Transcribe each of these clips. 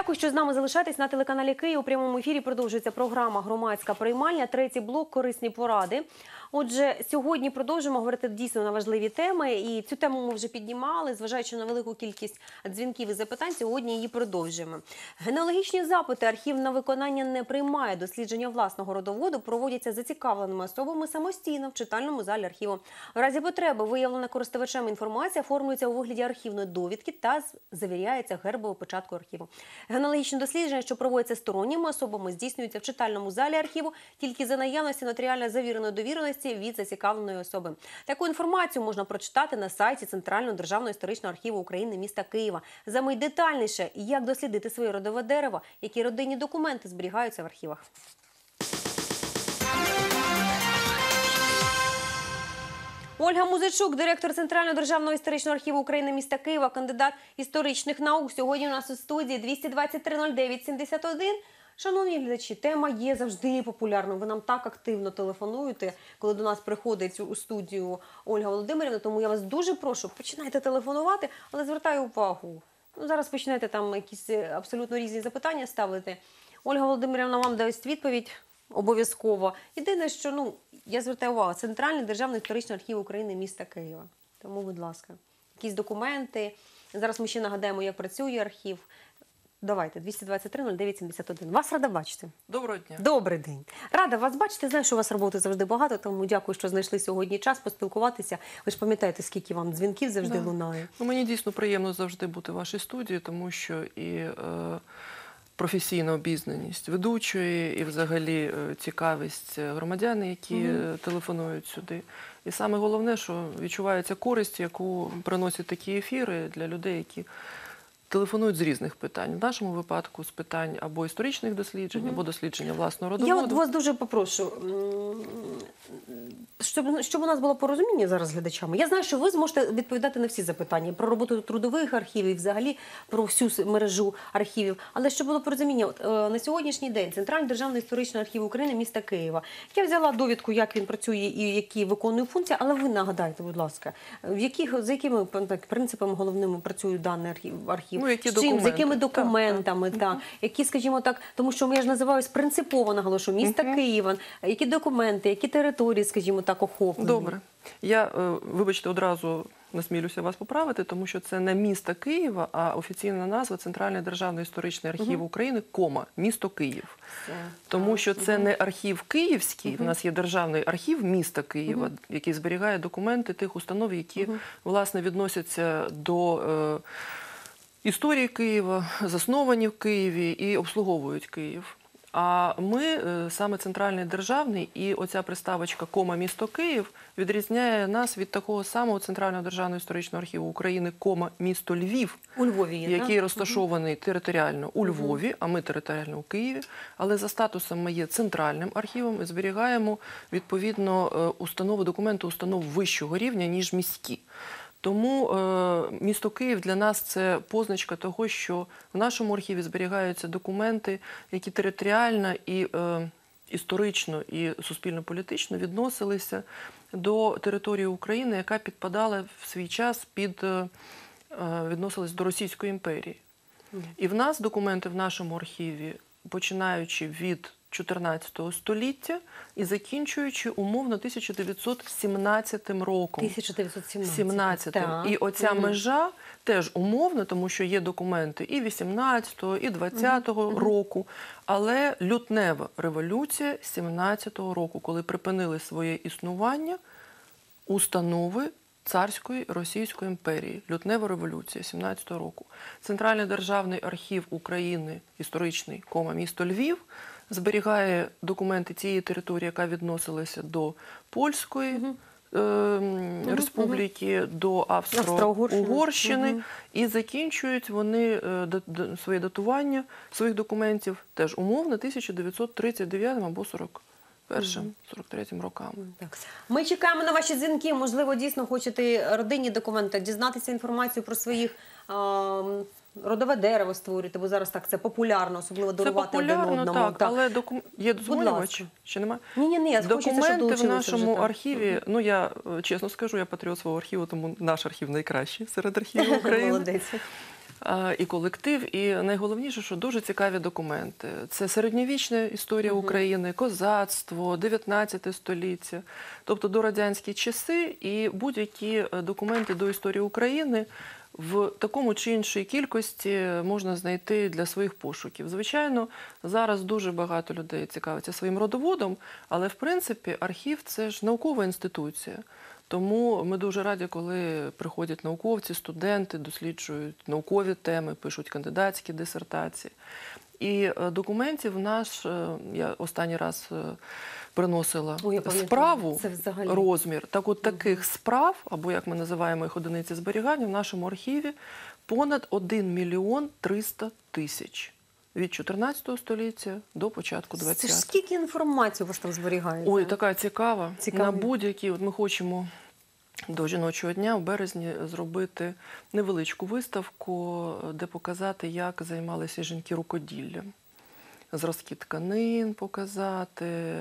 Дякую, що з нами залишаєтесь на телеканалі Київ. У прямому ефірі продовжується програма Громадська приймальня. Третій блок корисні поради. Отже, сьогодні продовжуємо говорити дійсно на важливі теми. І цю тему ми вже піднімали, зважаючи на велику кількість дзвінків і запитань. Сьогодні її продовжуємо. Генеалогічні запити архів на виконання не приймає. Дослідження власного родоводу проводяться зацікавленими особами самостійно в читальному залі архіву. В разі потреби виявлена користувачем інформація оформлюється у вигляді архівної довідки та завіряється гербовою початкою архіву. Генеалогічні дослідження, що проводяться сторонніми особами, здійснюються в читальному залі архіву тільки за наявності нотаріально завіреної довіреності від зацікавленої особи. Таку інформацію можна прочитати на сайті Центрального державного історичного архіву України міста Києва. Замить детальніше, як дослідити своє родове дерево, які родинні документи зберігаються в архівах. Ольга Музичук, директор Центрального державного історичного архіву України міста Києва, кандидат історичних наук. Сьогодні у нас у студії 223 09 71. Шановні глядачі, тема є завжди популярною. Ви нам так активно телефонуєте, коли до нас приходить у студію Ольга Володимирівна. Тому я вас дуже прошу, починайте телефонувати, але звертаю увагу. Ну, зараз почнете там якісь е, абсолютно різні запитання ставити. Ольга Володимирівна вам дасть відповідь обов'язково. Єдине, що ну я звертаю увагу, Центральний державний історичний архів України міста Києва. Тому, будь ласка, якісь документи. Зараз ми ще нагадаємо, як працює архів. Давайте 223 09 71. Вас рада бачити. Доброго дня. Добрий день. Рада вас бачити. Знаю, що у вас роботи завжди багато, тому дякую, що знайшли сьогодні час поспілкуватися. Ви ж пам'ятаєте, скільки вам дзвінків завжди Да. лунає. Ну, мені дійсно приємно завжди бути в вашій студії, тому що і е, професійна обізнаність ведучої, і взагалі е, цікавість громадян, які е, телефонують сюди. І саме головне, що відчувається користь, яку приносять такі ефіри для людей, які телефонують з різних питань. В нашому випадку з питань або історичних досліджень, або дослідження власного Я от вас дуже попрошу, щоб, щоб у нас було порозуміння зараз з глядачами. Я знаю, що ви зможете відповідати на всі запитання про роботу трудових архівів, взагалі про всю мережу архівів. Але щоб було порозуміння, от, е, на сьогоднішній день Центральний державний історичний архів України міста Києва. Я взяла довідку, як він працює і які виконує функції, але ви нагадайте, будь ласка, в яких за якими так, принципами головними працює даний архів архів? Ну, які з чим, з якими Так, так. документами, так, які, скажімо так, тому що я ж називаюсь принципово наголошу міста Києва, які документи, які території, скажімо так, охоплені. Добре. Я, е, вибачте, одразу насмілюся вас поправити, тому що це не місто Києва, а офіційна назва Центральний державний історичний архів України, кома, місто Київ. Все. Тому що це не архів київський, в нас є державний архів міста Києва, який зберігає документи тих установ, які власне відносяться до е, історії Києва, засновані в Києві і обслуговують Київ. А ми е, саме центральний державний, і оця приставочка кома місто Київ відрізняє нас від такого самого центрального державного історичного архіву України, кома місто Львів У Львові який так? розташований територіально у Львові, а ми територіально у Києві. Але за статусом ми є центральним архівом і зберігаємо відповідно е, установи, документи установ вищого рівня, ніж міські. Тому е, місто Київ для нас це позначка того, що в нашому архіві зберігаються документи, які територіально і е, історично і суспільно-політично відносилися до території України, яка підпадала в свій час під е, відносилась до Російської імперії. І в нас документи в нашому архіві, починаючи від 14 століття і закінчуючи умовно 1917 роком. 1917. 17 Так. І оця Мгм. межа теж умовно, тому що є документи і 18-го, і 20-го року. Але лютнева революція 17-го року, коли припинили своє існування установи царської Російської імперії, лютнева революція 17-го року. Центральний державний архів України, історичний кома місто Львів, зберігає документи цієї території, яка відносилася до польської. ем, Республіки до Австро-Угорщини. І закінчують вони е, своє датування своїх документів теж умовно 1939 або 41 43 роками. Так. Ми чекаємо на ваші дзвінки. Можливо, дійсно хочете родинні документи, дізнатися інформацію про своїх родове дерево створювати, бо зараз так це популярно, особливо Це дарувати один популярно, одному. так, але докум... є дозволювач. ласка. Ще немає? Ні, ні, ні, Документи в нашому архіві, ну я е, чесно скажу, я патріот свого архіву, тому наш архів найкращий серед архівів України. Молодець. і колектив. І найголовніше, що дуже цікаві документи. Це середньовічна історія України, козацтво, 19 століття, тобто до радянські часи, і будь-які е, документи до історії України. В такому чи іншій кількості можна знайти для своїх пошуків. Звичайно, зараз дуже багато людей цікавиться своїм родоводом, але в принципі архів це ж наукова інституція. Тому ми дуже раді, коли приходять науковці, студенти, досліджують наукові теми, пишуть кандидатські дисертації. І е, документів наш, е, я останній раз е, приносила Ой, справу Це взагалі. розмір. Так от таких справ, або як ми називаємо їх одиниці зберігання, в нашому архіві понад 1 мільйон 300 тисяч. Від 14 століття до початку Це ж скільки інформації у вас там зберігається? Ой, така цікава. Цікаві. На будь-які, от ми хочемо до жіночого дня в березні зробити невеличку виставку, де показати, як займалися жінки рукоділлям. Зразки тканин показати,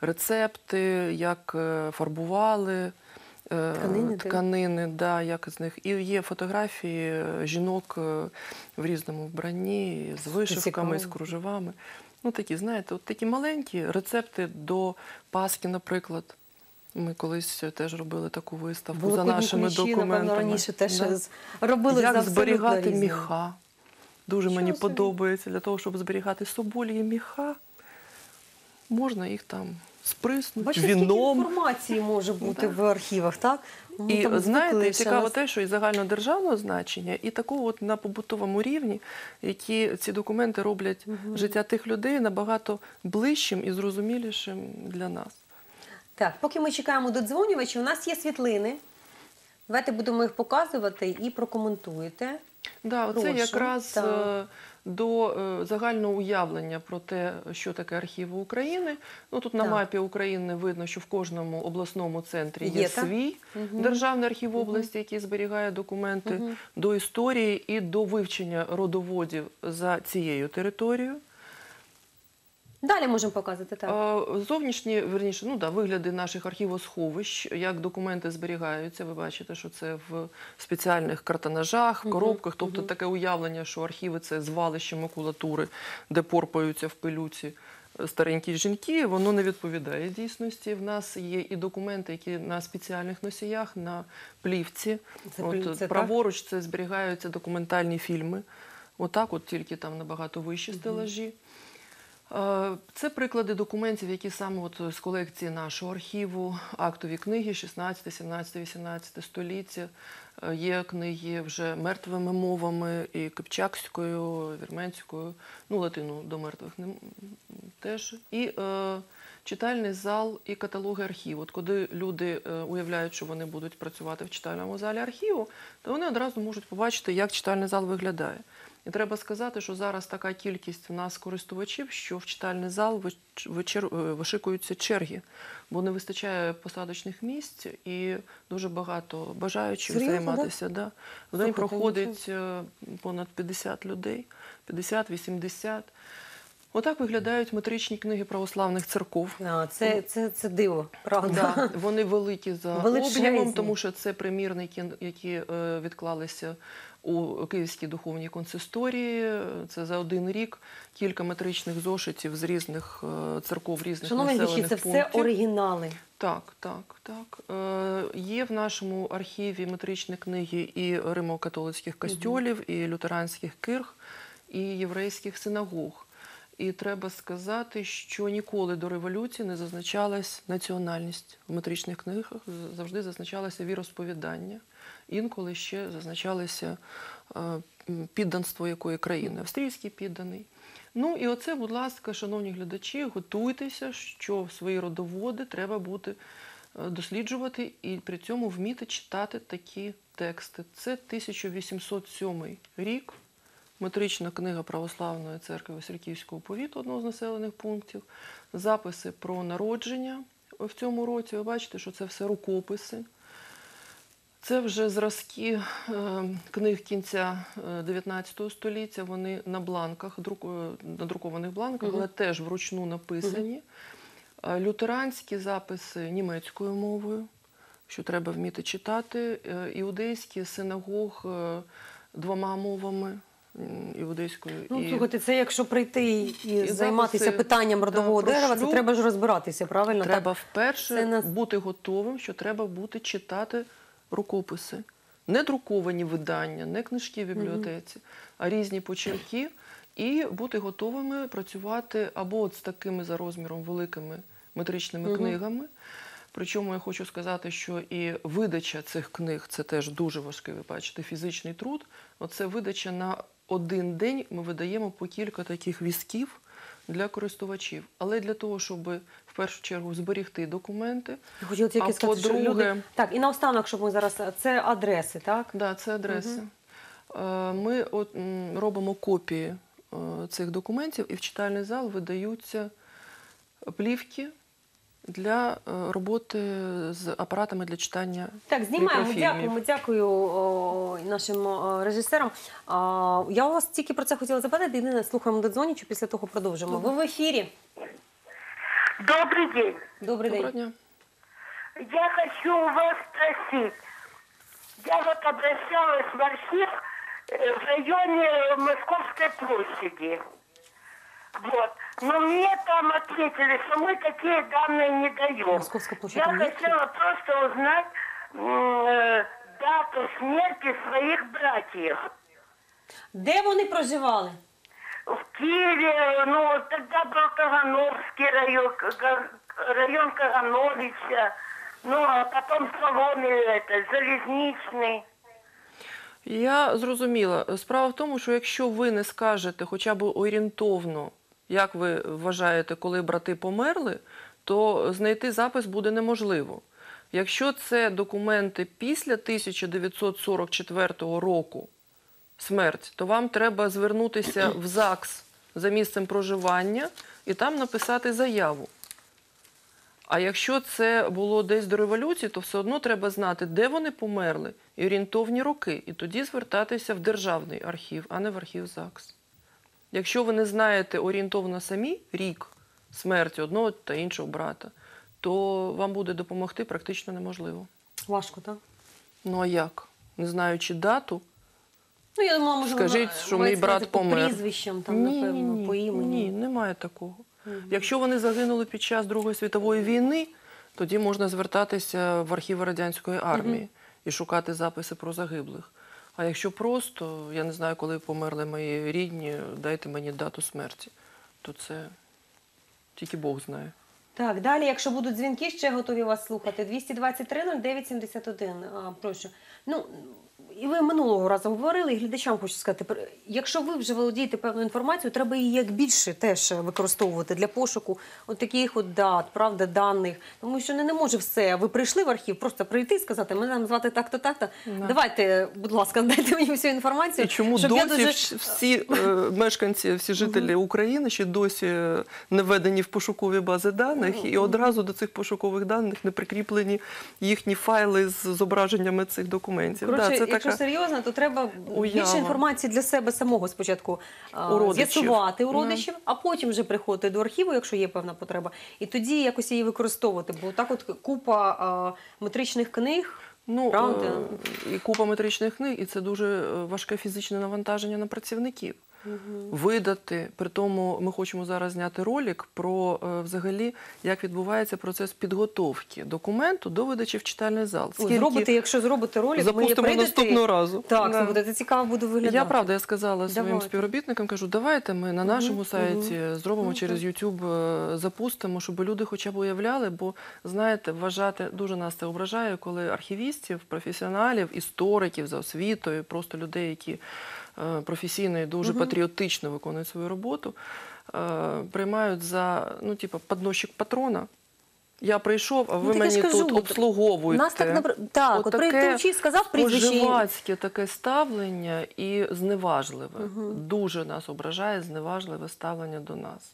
рецепти, як е, фарбували е, Тканини, тканини да, як з них. І є фотографії е, жінок в різному вбранні, з вишивками, з кружевами. Ну, такі, знаєте, от такі маленькі рецепти до Пасхи, наприклад. Ми колись теж робили таку виставку за нашими кулічі, документами. раніше теж Да. робили Як зберігати різним. міха. Дуже Що мені собі. подобається для того, щоб зберігати соболі міха. Можна їх там сприснути Бачите, віном. інформації може бути Да. в архівах, так? Ми І там знаєте, цікаво нас- те, що і загальнодержавного значення, і такого от на побутовому рівні, які ці документи роблять життя тих людей набагато ближчим і зрозумілішим для нас. Так, поки ми чекаємо додзвонювача, у нас є світлини. Давайте будемо їх показувати і прокоментуєте. Да, це Прошу. якраз Так. е, до е, загального уявлення про те, що таке архіви України. Ну тут на Так. мапі України видно, що в кожному обласному центрі є, Є, свій угу. державний архів області, який зберігає документи угу. до історії і до вивчення родоводів за цією територією. Далі можемо показувати так. Зовнішні, верніше, ну да, вигляди наших архівосховищ, як документи зберігаються. Ви бачите, що це в спеціальних картонажах, коробках. Тобто мгм. таке уявлення, що архіви це звалище макулатури, де порпаються в пилюці е, старенькі жінки, воно не відповідає дійсності. В нас є і документи, які на спеціальних носіях, на плівці. Це От, так? праворуч це зберігаються документальні фільми. Отак, от тільки там набагато вищі стелажі. Е, Це приклади документів, які саме от з колекції нашого архіву, актові книги 16, 17, 18 століття. Е, Є книги вже мертвими мовами і кипчакською, вірменською, ну латину до мертвих не теж. І е, читальний зал і каталоги архіву. От коли люди е, уявляють, що вони будуть працювати в читальному залі архіву, то вони одразу можуть побачити, як читальний зал виглядає. І треба сказати, що зараз така кількість в нас користувачів, що в читальний зал е, вишикуються черги, бо не вистачає посадочних місць і дуже багато бажаючих Серйозно, займатися. Да? В день проходить понад 50 людей, 50-80. Отак виглядають метричні книги православних церков. А, це, це, це диво, правда. Да, вони великі за Величезні. об'ємом, тому що це примірники, які е, відклалися у Київській духовній консисторії. Це за один рік кілька метричних зошитів з різних е, церков, різних Шановні населених це все оригінали. Так, так, так. Е, є в нашому архіві метричні книги і римо-католицьких костьолів, і лютеранських кирх, і єврейських синагог. І треба сказати, що ніколи до революції не зазначалась національність в метричних книгах, завжди зазначалося віросповідання. Інколи ще зазначалося е, підданство якої країни, австрійський підданий. Ну і оце, будь ласка, шановні глядачі, готуйтеся, що свої родоводи треба буде е, досліджувати і при цьому вміти читати такі тексти. Це 1807 рік, метрична книга Православної церкви Васильківського повіту, одного з населених пунктів, записи про народження в цьому році. Ви бачите, що це все рукописи. Це вже зразки е, книг кінця е, 19 століття. Вони на бланках, друку- е, на друкованих бланках, але теж вручну написані. Е, Лютеранські записи німецькою мовою, що треба вміти читати. Е, Іудейські синагог е, двома мовами м, і одеською. Ну, і... слухайте, це якщо прийти і, І займатися записи, питанням родового про дерева, це треба ж розбиратися, правильно? Треба Так. вперше Це нас- бути готовим, що треба бути читати рукописи. Не друковані видання, не книжки в бібліотеці, а різні почерки, і бути готовими працювати або от з такими за розміром великими метричними Мгм. книгами. Причому я хочу сказати, що і видача цих книг це теж дуже важкий, ви бачите, фізичний труд. Оце видача на один день. Ми видаємо по кілька таких візків для користувачів. Але для того, щоб в першу чергу зберігти документи, хотіла тільки А сказати, по-друге- люди... Так, і наостанок, щоб ми зараз... Це адреси, так? да, це адреси. Е, Ми от, робимо копії е, цих документів, і в читальний зал видаються плівки для е, роботи з апаратами для читання. Так, знімаємо. Дякуємо, дякую о, нашим о, режисерам. Я у вас тільки про це хотіла запитати. Єдине, слухаємо додзвонічу, після того продовжимо. Ви в ефірі. Добрый день. Добрий Доброго день. дня. Я хочу у вас спросить. Я вот обращалась в архив э, в районе Московской площади. Вот. Но мне там ответили, что мы такие данные не даем. Московская площадь Я там есть? хотела просто узнать м, э, дату смерти своих братьев. Де вони проживали? В Киеве, ну, вот тогда был Кагановский район, Кага- район Кагановича, ну, а потом Соломи, это, Залезничный. Я зрозуміла. Справа в тому, що якщо ви не скажете хоча б орієнтовно, як ви вважаєте, коли брати померли, то знайти запис буде неможливо. Якщо це документи після 1944 року смерть, то вам треба звернутися в ЗАГС за місцем проживання і там написати заяву. А якщо це було десь до революції, то все одно треба знати, де вони померли, і орієнтовні роки, і тоді звертатися в державний архів, а не в архів ЗАГС. Якщо ви не знаєте орієнтовно самі рік смерті одного та іншого брата, то вам буде допомогти практично неможливо. Важко, так? Ну а як? Не знаючи дату, Ну, я думала, може, Скажіть, вона що мій брат сказати по прізвищам, там, напевно, по імені. Ні, немає такого. Якщо вони загинули під час Другої світової війни, тоді можна звертатися в архіви радянської армії і шукати записи про загиблих. А якщо просто, я не знаю, коли померли мої рідні, дайте мені дату смерті, то це тільки Бог знає. Так, далі, якщо будуть дзвінки, ще готові вас слухати. 223 09 71. А, прошу. Ну, і ви минулого разу говорили, і глядачам хочу сказати, якщо ви вже володієте певною інформацією, треба її як більше теж використовувати для пошуку от таких от дат, правда, даних. Тому що не, не може все. Ви прийшли в архів, просто прийти і сказати, мене там звати так-то, так-то. Да. Давайте, будь ласка, дайте мені всю інформацію. І чому щоб я дуже- всі е, мешканці, всі жителі України ще досі не введені в пошукові бази даних, і одразу до цих пошукових даних не прикріплені їхні файли з зображеннями цих документів. Коротше, Да, це якщо серйозно, то треба уява. більше інформації для себе самого спочатку У родичів. з'ясувати у родичів, а потім вже приходити до архіву, якщо є певна потреба, і тоді якось її використовувати. Бо так, от купа а, метричних книг. ну, правда? е, і купа метричних книг, і це дуже е, важке фізичне навантаження на працівників. Видати, при тому ми хочемо зараз зняти ролик про е, взагалі, як відбувається процес підготовки документу до видачі в читальний зал. Ой, зробите, якщо зробите ролик, запустимо прийдете. наступного разу. Так, Да. це цікаво буде виглядати. Я правда, я сказала своїм співробітникам, кажу, давайте ми на нашому сайті зробимо Мгм. через YouTube, е, запустимо, щоб люди хоча б уявляли, бо знаєте, вважати дуже нас це ображає, коли архівістів, професіоналів, істориків за освітою, просто людей, які професійно і дуже патріотично виконують свою роботу, е, приймають за ну, типу, подносчик патрона. Я прийшов, а Ну, ви ну, мені скажу, тут от обслуговуєте. Нас так напр- так, от, прийти сказав прізвище. і- Споживацьке таке ставлення і зневажливе. Дуже нас ображає зневажливе ставлення до нас.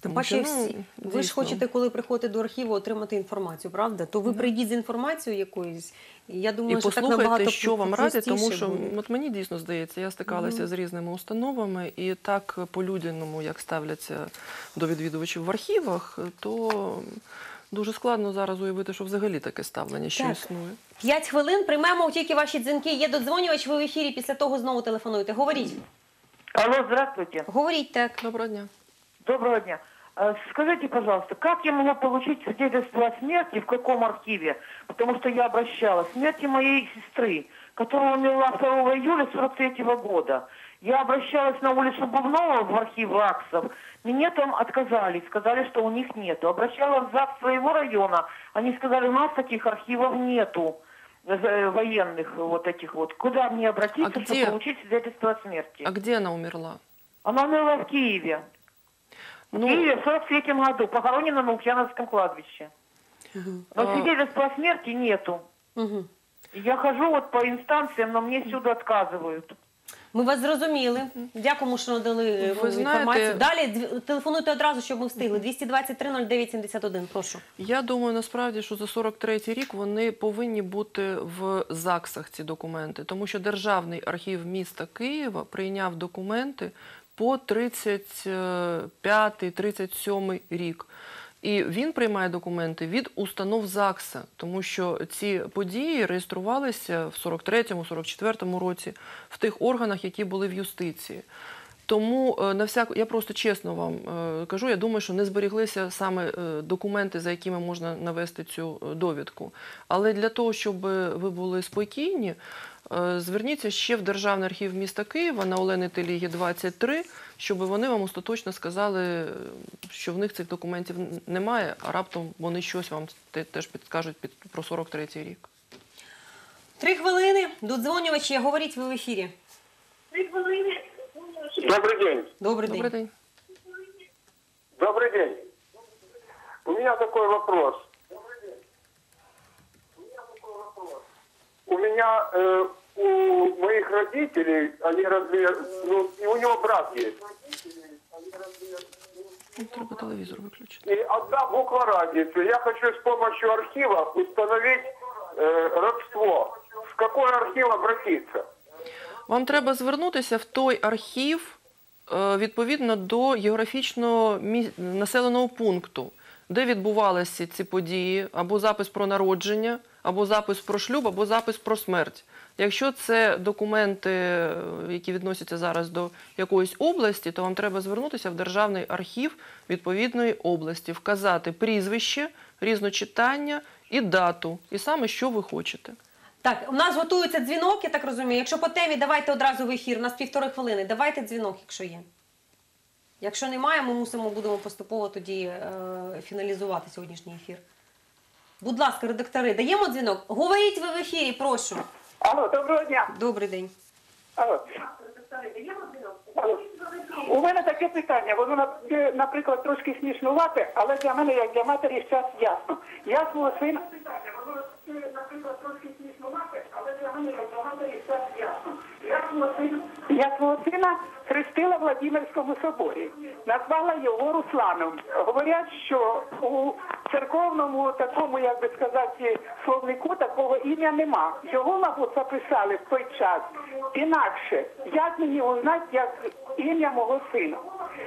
Тим паче, що, ну, всі. ви ж хочете, коли приходите до архіву, отримати інформацію, правда? То ви прийдіть з інформацією якоюсь. Я думаю, І що так послухайте, набагато що вам радять, тому що буде. от мені дійсно здається, я стикалася з різними установами, і так по людяному, як ставляться до відвідувачів в архівах, то Дуже складно зараз уявити, що взагалі таке ставлення ще Так. існує. П'ять хвилин. Приймемо тільки ваші дзвінки. Є додзвонювач, ви в ефірі. Після того знову телефонуєте. Говоріть. Алло, здравствуйте. Говоріть так. Доброго дня. Доброго дня. Э, Скажите, пожалуйста, как я могу получить свидетельство о смерти, в каком архиве? Потому что я обращалась. Смерти моей сестры, которая умерла 2 июля 43 года. Я обращалась на улицу Бубнова в архив РАКСов. Мне там отказали, сказали, что у них нету. Обращалась в ЗАГС своего района. Они сказали, у нас таких архивов нету э, военных вот этих вот. Куда мне обратиться, А чтобы где? получить свидетельство о смерти? А где она умерла? Она умерла в Киеве. В Ну, Киеве в 43 году, похоронена на Лукьяновском кладбище. Но А- свидетельства о смерти нету. Угу. Я хожу вот по инстанциям, но мне всюду отказывают. Ми вас зрозуміли. Дякуємо, що надали е, Ви інформацію. знаєте- Далі телефонуйте одразу, щоб ми встигли. 223 09 71, Прошу. Я думаю, насправді, що за 43-й рік вони повинні бути в ЗАГСах ці документи, тому що Державний архів міста Києва прийняв документи по 35-37 рік. І він приймає документи від установ ЗАГСа, тому що ці події реєструвалися в 43-му, 44-му році в тих органах, які були в юстиції. Тому е, на всяк... я просто чесно вам е, кажу, я думаю, що не зберіглися саме е, документи, за якими можна навести цю довідку. Але для того, щоб ви були спокійні, зверніться ще в Державний архів міста Києва на Олени Телігі 23, щоб вони вам остаточно сказали, е, що в них цих документів н- немає, а раптом вони щось вам те- теж підскажуть під про 43-й рік. Три хвилини. Додзвонювачі. Говоріть ви в ефірі. Добрый день. Добрий Добрий день. день. Добрый день. У меня такой вопрос. У меня э, у моих родителей, они разве, ну, и у него брат есть. Треба телевізор виключити. И одна буква разницы. Я хочу с помощью архива установить э, родство. В какой архив обратиться? Вам треба звернутися в той архів е, відповідно до географічного населеного пункту, де відбувалися ці події, або запис про народження, або запис про шлюб, або запис про смерть. Якщо це документи, е, які відносяться зараз до якоїсь області, то вам треба звернутися в Державний архів відповідної області, вказати прізвище, різночитання і дату, і саме що ви хочете. Так, у нас готується дзвінок, я так розумію. Якщо по темі, давайте одразу в ефір. У нас півтори хвилини. Давайте дзвінок, якщо є. Якщо немає, ми мусимо будемо поступово тоді е, фіналізувати сьогоднішній ефір. Будь ласка, редактори, даємо дзвінок. Говоріть ви в ефірі, прошу. Алло, доброго дня. Добрий день. Алло. Алло. У мене таке питання, воно наприклад трошки смішнувате, але для мене, як для матері, зараз ясно. Я свого сина. Воно, наприклад, трошки смішнувате, але для мене, як для матері, зараз ясно. Я свого сина. Я свого сина хрестила в Владимирському соборі, назвала його Русланом. Говорять, що у церковному такому, як би сказати, словнику ім'я нема. Його, мабуть, записали в той час. Інакше, як мені узнати, як ім'я мого сина?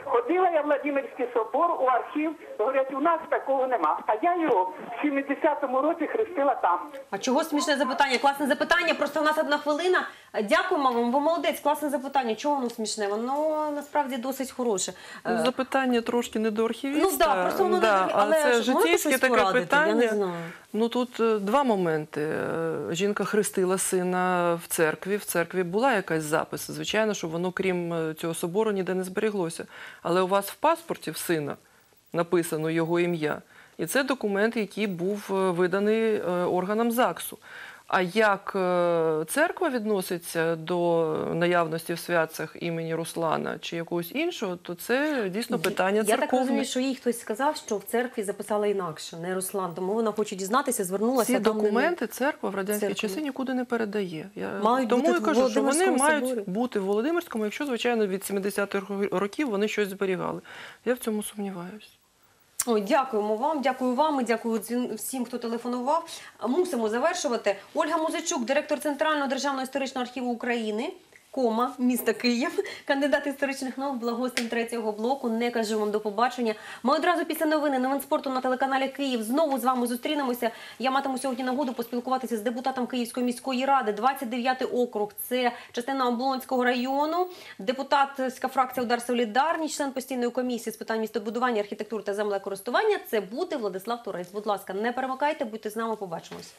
Ходила я в Владимирський собор у архів, говорять, у нас такого нема. А я його в 70-му році хрестила там. А чого смішне запитання? Класне запитання. Просто у нас одна хвилина. Е, Дякуємо вам. Ви молодець. Класне запитання. Чого воно смішне? Воно насправді досить хороше. Е, Ну, Запитання трошки не до архівіста. Ну да, просто воно не да, до- але це житейське таке порадити? питання. Я не знаю. Ну тут е, два моменти. Е, Жінка хрестила сина в церкві. В церкві була якась запис. Звичайно, що воно, крім е, цього собору, ніде не зберіглося. Але у вас в паспорті в сина написано його ім'я. І це документ, який був е, виданий е, органам ЗАГСу. А як е, церква відноситься до наявності в святцях імені Руслана чи якогось іншого, то це дійсно питання Я так розумію, що їй хтось сказав, що в церкві записали інакше, не Руслан. Тому вона хоче дізнатися, звернулася. Ці там не- документи церква в радянські часи нікуди не передає. Я Мають тому бути і кажу, що вони мають соборі. бути в Володимирському, якщо звичайно від 70-х років вони щось зберігали. Я в цьому сумніваюся. Ой, дякуємо вам, дякую вам і дякую всім, хто телефонував. Мусимо завершувати. Ольга Музичук, директор Центрального державного історичного архіву України. Кома, місто Київ, кандидат історичних наук, благостин третього блоку. Не кажу вам до побачення. Ми одразу після новини новин спорту на телеканалі Київ знову з вами зустрінемося. Я матиму сьогодні нагоду поспілкуватися з депутатом Київської міської ради, 29-й округ. Це частина Облонського району. Депутатська фракція Удар Солідарність, член постійної комісії з питань містобудування, архітектури та землекористування. Це буде Владислав Турець. Будь ласка, не перемикайте, будьте з нами. Побачимось.